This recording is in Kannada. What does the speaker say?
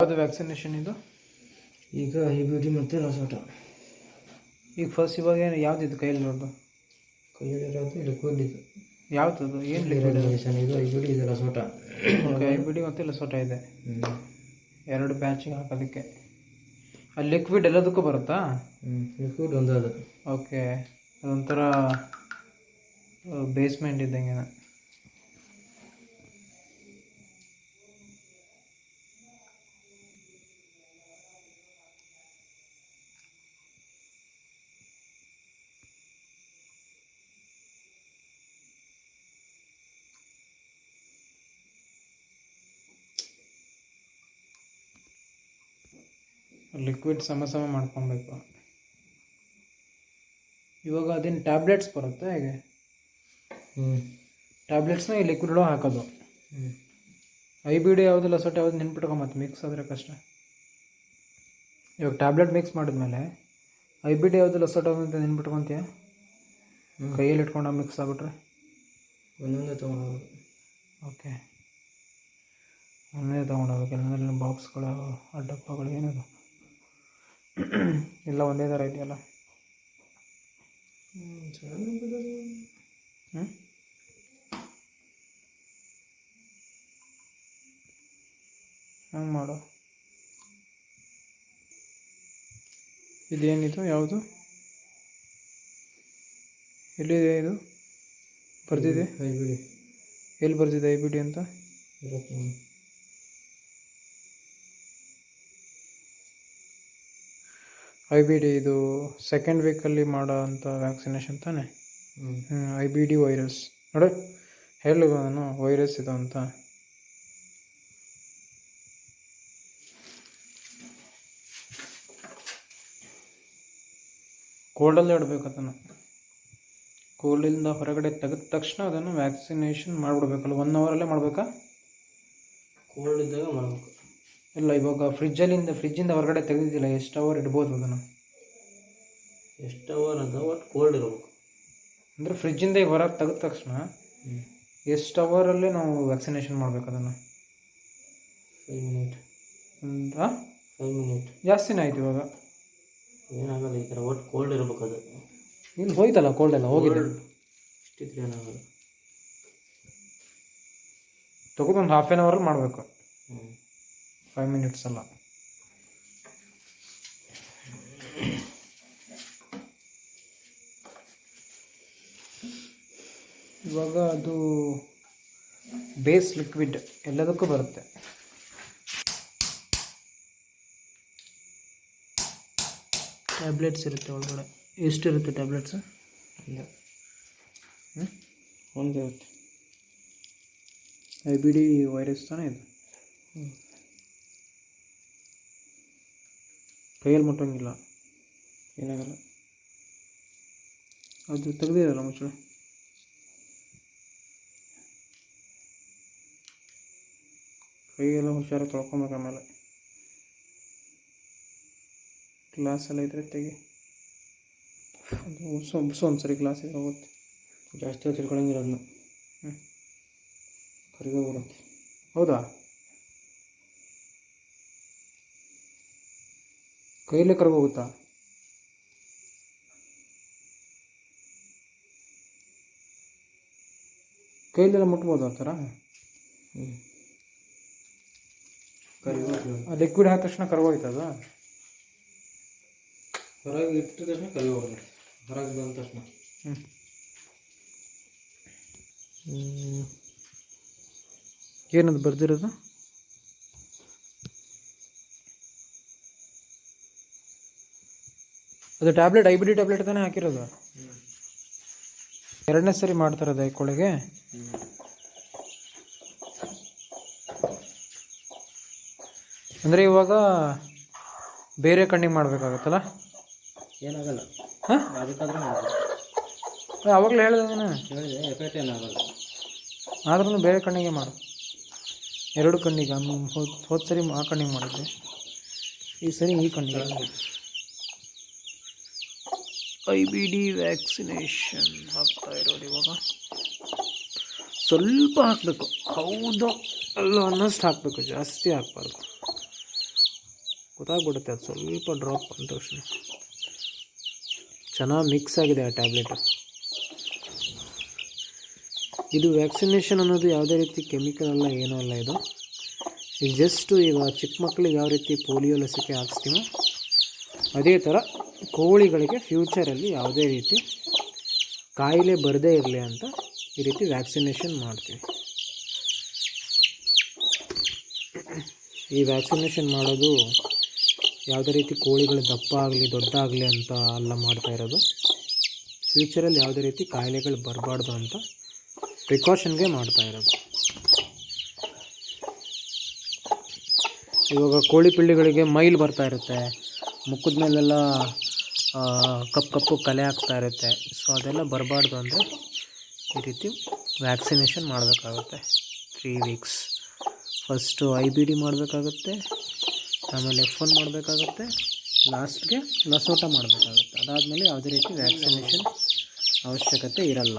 ಯಾವುದು ವ್ಯಾಕ್ಸಿನೇಷನ್ ಇದು? ಈಗ ಡಿ ಮತ್ತು ರಸೋಟ ಈಗ ಫಸ್ಟ್ ಇವಾಗ ಏನು ಯಾವ್ದು ಇದು ಕೈಯಲ್ಲಿರೋದು ಕೈಯಲ್ಲಿರೋದು ಲಿಕ್ವಿಡ್ ಇದು ಯಾವ್ದು ಏನು ಲಿಕ್ವಿಡ್ ಇದು ಐ ಬಿ ಡಿ ಇದು ರಸೋಟ ಓಕೆ ಐ ಬಿಡಿ ಮತ್ತು ಲಸೋಟ ಇದೆ. ಎರಡು ಬ್ಯಾಚಿಗೆ ಹಾಕೋದಕ್ಕೆ. ಆ ಲಿಕ್ವಿಡ್ ಎಲ್ಲದಕ್ಕೂ ಬರುತ್ತಾ? ಲಿಕ್ವಿಡ್ ಒಂದು ಅದು ಓಕೆ ಅದೊಂಥರ ಬೇಸ್ಮೆಂಟ್ ಇದ್ದಂಗೆ ಲಿಕ್ವಿಡ್ ಸಮ ಸಮ ಮಾಡ್ಕೊಬೇಕು. ಇವಾಗ ಅದೇನು ಟ್ಯಾಬ್ಲೆಟ್ಸ್ ಬರುತ್ತೆ ಹೇಗೆ? ಹ್ಞೂ ಟ್ಯಾಬ್ಲೆಟ್ಸ್ನ ಈ ಲಿಕ್ವಿಡ್ ಹಾಕೋದು. ಹ್ಞೂ ಐ ಬಿ ಡಿ ಯಾವುದು ಲಸೋಟ ಯಾವುದು ನೆನ್ಪಿಟ್ಕೊ ಮತ್ತೆ ಮಿಕ್ಸ್ ಆದರೆ ಕಷ್ಟ. ಇವಾಗ ಟ್ಯಾಬ್ಲೆಟ್ ಮಿಕ್ಸ್ ಮಾಡಿದ್ಮೇಲೆ ಐ ಬಿ ಡಿ ಯಾವುದು ಲಸೋಟ ಯಾವುದು ಅಂತ ನೆನ್ಪಿಟ್ಕೊತೀಯ? ಕೈಯಲ್ಲಿ ಇಟ್ಕೊಂಡು ಮಿಕ್ಸ್ ಆಗ್ಬಿಟ್ರೆ? ಒಂದೊಂದೇ ತೊಗೊಂಡೋಗೋದು ಓಕೆ ಒಂದೇ ತೊಗೊಂಡೋಗ್ಬೇಕು ಎಲ್ಲಂದ್ರೆ ಬಾಕ್ಸ್ಗಳು ಡಬ್ಬಗಳು ಏನದು. ಎಲ್ಲ ಒಂದೇ ಥರ ಇದೆಯಲ್ಲ? ಹ್ಞೂ ಹಂಗೆ ಮಾಡು. ಇದೇನಿದು? ಯಾವುದು? ಎಲ್ಲಿದೆ ಇದು? ಬರ್ತಿದೆ ಐ ಬಿ ಡಿ ಎಲ್ಲಿ ಬರ್ತಿದೆ ಐ ಬಿ ಡಿ ಅಂತ ಇರುತ್ತೆ ನೋಡಿ. ಐ ಬಿ ಡಿ ಇದು ಸೆಕೆಂಡ್ ವೀಕಲ್ಲಿ ಮಾಡೋ ಅಂಥ ವ್ಯಾಕ್ಸಿನೇಷನ್ ತಾನೆ? ಹ್ಞೂ ಐ ಬಿ ಡಿ ವೈರಸ್ ನೋಡು ಹೇಳು ನಾನು ವೈರಸ್ ಇದು ಅಂತ. ಕೋಲ್ಡಲ್ಲೇ ಇಡಬೇಕು ಅದನ್ನು. ಕೋಲ್ಡಿಂದ ಹೊರಗಡೆ ತೆಗೆದ ತಕ್ಷಣ ಅದನ್ನು ವ್ಯಾಕ್ಸಿನೇಷನ್ ಮಾಡಿಬಿಡ್ಬೇಕಲ್ಲ ಒನ್ ಅವರಲ್ಲೇ ಮಾಡಬೇಕಾ? ಕೋಲ್ಡ್ ಇದ್ದಾಗ ಮಾಡಬೇಕು. ಇಲ್ಲ ಇವಾಗ ಫ್ರಿಜ್ಜಲ್ಲಿಂದ ಫ್ರಿಜ್ಜಿಂದ ಹೊರಗಡೆ ತೆಗೆದಿದ್ದಿಲ್ಲ ಎಷ್ಟು ಅವರ್ ಇಡ್ಬೋದು ಅದನ್ನು? ಎಷ್ಟು ಅವರ್ ಅದ ಒಟ್ಟು ಕೋಲ್ಡ್ ಇರಬೇಕು. ಅಂದರೆ ಫ್ರಿಜ್ಜಿಂದ ಈಗ ಹೊರಗೆ ತೆಗೆದ ತಕ್ಷಣ ಹ್ಞೂ ಎಷ್ಟು ಅವರಲ್ಲಿ ನಾವು ವ್ಯಾಕ್ಸಿನೇಷನ್ ಮಾಡ್ಬೇಕು ಅದನ್ನು? ಫೈವ್ ಮಿನಿಟ್ ಒಂದು ಫೈವ್ ಮಿನಿಟ್ ಜಾಸ್ತಿನೇ ಆಯ್ತು ಇವಾಗ. ಏನಾಗಲ್ಲ ಈ ಥರ ಒಟ್ಟು ಕೋಲ್ಡ್ ಇರಬೇಕು ಅದು. ಇಲ್ಲಿ ಹೋಯ್ತಲ್ಲ ಕೋಲ್ಡ್ ಎಲ್ಲ ಹೋಗಿದೆ. ಇಷ್ಟಿದ್ರೆ ಏನಾಗಲ್ಲ. ತಗೊಂಡು ಒಂದು ಹಾಫ್ ಆನ್ ಅವರಲ್ಲಿ ಮಾಡಬೇಕು. ಹ್ಞೂ ಫೈವ್ ಮಿನಿಟ್ಸ್ ಅಲ್ಲ. ಇವಾಗ ಅದು ಬೇಸ್ ಲಿಕ್ವಿಡ್ ಎಲ್ಲದಕ್ಕೂ ಬರುತ್ತೆ. ಟ್ಯಾಬ್ಲೆಟ್ಸ್ ಇರುತ್ತೆ ಒಳಗಡೆ. ಎಷ್ಟಿರುತ್ತೆ ಟ್ಯಾಬ್ಲೆಟ್ಸ್ ಇಲ್ಲ. ಹ್ಞೂ ಒಂದು ಇರುತ್ತೆ. ಐ ಬಿ ಡಿ ವೈರಸ್ ತಾನೇ ಇದು? ಕೈಯಲ್ಲಿ ಮುಟ್ಟೋಂಗಿಲ್ಲ. ಏನಾಗಲ್ಲ. ಅದು ತೆಗ್ದಿರಲ್ಲ ಮುಚ್ಚಳ. ಕೈಯೆಲ್ಲ ಹುಷಾರಾಗಿ ತೊಳ್ಕೊಬೇಕು ಆಮೇಲೆ. ಗ್ಲಾಸ್ ಎಲ್ಲ ಇದ್ರೆ ತೆಗಿ. ಅದು ಉಸು ಉಸು ಒಂದು ಸರಿ ಗ್ಲಾಸ್ ಇದ್ರೆ ಹೋಗುತ್ತೆ. ಜಾಸ್ತಿ ತಿಳ್ಕೊಳಂಗಿಲ್ಲ ಅದನ್ನ. ಹ್ಞೂ ಕರಿಗೋಗ್ಬಿಡುತ್ತೆ. ಹೌದಾ? ಕೈಯಲ್ಲೇ ಕರ್ಗೋಗುತ್ತಾ? ಕೈಯಲ್ಲೆಲ್ಲ ಮುಟ್ಬೋದು ಆ ಥರ? ಹ್ಞೂ ಲಿಕ್ವಿಡ್ ಹಾಕಿದ ತಕ್ಷಣ ಕರ್ಗೋಯ್ತದ ಹೊರಗೆ ಇಟ್ಟ ತಕ್ಷಣ ಕರಿಗೋಗ್ಬಿಡುತ್ತೆ ಹೊರಗೆ ಬಂದ ತಕ್ಷಣ. ಹ್ಞೂ ಏನದು ಬರ್ದಿರೋದು? ಅದು tablet I B D tablet ತಾನೇ ಹಾಕಿರೋದು. ಎರಡನೇ ಸರಿ ಮಾಡ್ತಾರದು ಐಕೊಳಿಗೆ ಅಂದರೆ ಇವಾಗ ಬೇರೆ ಕಣ್ಣಿಗೆ ಮಾಡಬೇಕಾಗತ್ತಲ್ಲ? ಏನಾಗಲ್ಲ. ಹಾಂ? ಯಾವಾಗಲೂ ಅವಾಗಲೇ ಹೇಳಿದೆ ನಾನು. ಹೇಳಿದೆ ಎಫೆಕ್ಟ್ ಏನಾಗಲ್ಲ ಆದ್ರೂ ಬೇರೆ ಕಣ್ಣಿಗೆ ಮಾಡು. ಎರಡು ಕಣ್ಣಿಗೆ ಹೋದ್ ಹೋದ ಸರಿ ಆ ಕಣ್ಣಿಗೆ ಮಾಡಿದ್ದೆ. ಈ ಸರಿ ಈ ಕಣ್ಣಿಗೆ. ಐ ಬಿ ಡಿ ವ್ಯಾಕ್ಸಿನೇಷನ್ ಹಾಕ್ತಾ ಇರೋದು ಇವಾಗ. ಸ್ವಲ್ಪ ಹಾಕಬೇಕು. ಹೌದು, ಅಲ್ಲ ಅನ್ನೋಷ್ಟು ಹಾಕಬೇಕು. ಜಾಸ್ತಿ ಹಾಕ್ಬಾರ್ದು. ಗೊತ್ತಾಗ್ಬಿಡುತ್ತೆ, ಅದು ಸ್ವಲ್ಪ ಡ್ರಾಪ್ ಅಂತ ತಕ್ಷಣ. ಚೆನ್ನಾಗಿ ಮಿಕ್ಸ್ ಆಗಿದೆ ಆ ಟ್ಯಾಬ್ಲೆಟು ಇದು ವ್ಯಾಕ್ಸಿನೇಷನ್ ಅನ್ನೋದು ಯಾವುದೇ ರೀತಿ ಕೆಮಿಕಲ್ ಅಲ್ಲ, ಏನೂ ಅಲ್ಲ ಇದು. ಜಸ್ಟು ಈಗ ಚಿಕ್ಕ ಮಕ್ಕಳಿಗೆ ಯಾವ ರೀತಿ ಪೋಲಿಯೋ ಲಸಿಕೆ ಹಾಕ್ಸ್ತೀವೋ, ಅದೇ ಥರ ಕೋಳಿಗಳಿಗೆ ಫ್ಯೂಚರಲ್ಲಿ ಯಾವುದೇ ರೀತಿ ಕಾಯಿಲೆ ಬರದೇ ಇರಲಿ ಅಂತ ಈ ರೀತಿ ವ್ಯಾಕ್ಸಿನೇಷನ್ ಮಾಡ್ತೀವಿ. ಈ ವ್ಯಾಕ್ಸಿನೇಷನ್ ಮಾಡೋದು ಯಾವುದೇ ರೀತಿ ಕೋಳಿಗಳು ದಪ್ಪ ಆಗಲಿ, ದೊಡ್ಡ ಆಗಲಿ ಅಂತ ಅಲ್ಲ ಮಾಡ್ತಾ ಇರೋದು. ಫ್ಯೂಚರಲ್ಲಿ ಯಾವುದೇ ರೀತಿ ಕಾಯಿಲೆಗಳು ಬರಬಾರ್ದು ಅಂತ ಪ್ರಿಕಾಷನ್ಗೆ ಮಾಡ್ತಾ ಇರೋದು. ಇವಾಗ ಕೋಳಿ ಪಿಳ್ಳಿಗಳಿಗೆ ಮೈಲ್ ಬರ್ತಾ ಇರುತ್ತೆ. ಮುಖದ ಮೇಲೆಲ್ಲ ಕಪ್ಪು ಕಪ್ಪು ಕಲೆ ಆಗ್ತಾ ಇರುತ್ತೆ. ಸೊ ಅದೆಲ್ಲ ಬರಬಾರ್ದು ಅಂದರೆ ಈ ರೀತಿ ವ್ಯಾಕ್ಸಿನೇಷನ್ ಮಾಡಬೇಕಾಗುತ್ತೆ. Three weeks first I B D ಮಾಡಬೇಕಾಗುತ್ತೆ. ಆಮೇಲೆ ಎಫ್ ಒನ್ ಮಾಡಬೇಕಾಗುತ್ತೆ. ಲಾಸ್ಟ್ಗೆ ಲಸೋಟ ಮಾಡಬೇಕಾಗುತ್ತೆ. ಅದಾದಮೇಲೆ ಯಾವುದೇ ರೀತಿ ವ್ಯಾಕ್ಸಿನೇಷನ್ ಅವಶ್ಯಕತೆ ಇರಲ್ಲ.